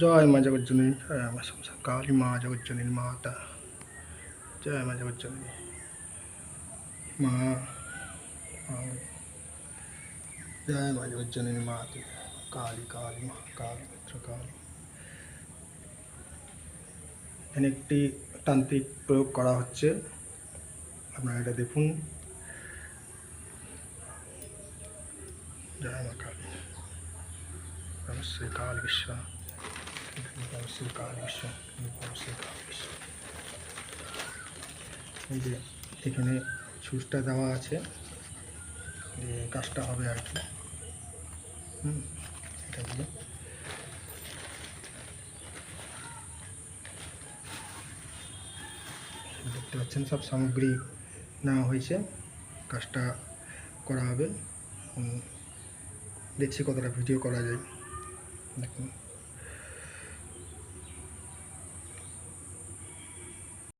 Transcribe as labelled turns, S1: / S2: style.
S1: জয় মা জগজ্জননী, জয় মা সমসা কালী মা জগজ্জননী মাতা, জয় মা জগজ্জননী মা জয় মা জগজ্জননী মাতা কালী কালী মা, কালী পুত্র, কালী। এখানে একটি তান্ত্রিক প্রয়োগ করা হচ্ছে। আপনারা এটা দেখুন। জয় মা কালী। নমস্তে কাল বিশ্ব এই যে এখানে সুচটা দেওয়া আছে, যে কাজটা হবে আর কি। হুম, এটা দিয়ে। দেখতে পাচ্ছেন, সব সামগ্রী নেওয়া হয়েছে, কাজটা করা হবে। দেখছি কতটা ভিডিও করা যায়। দেখুন।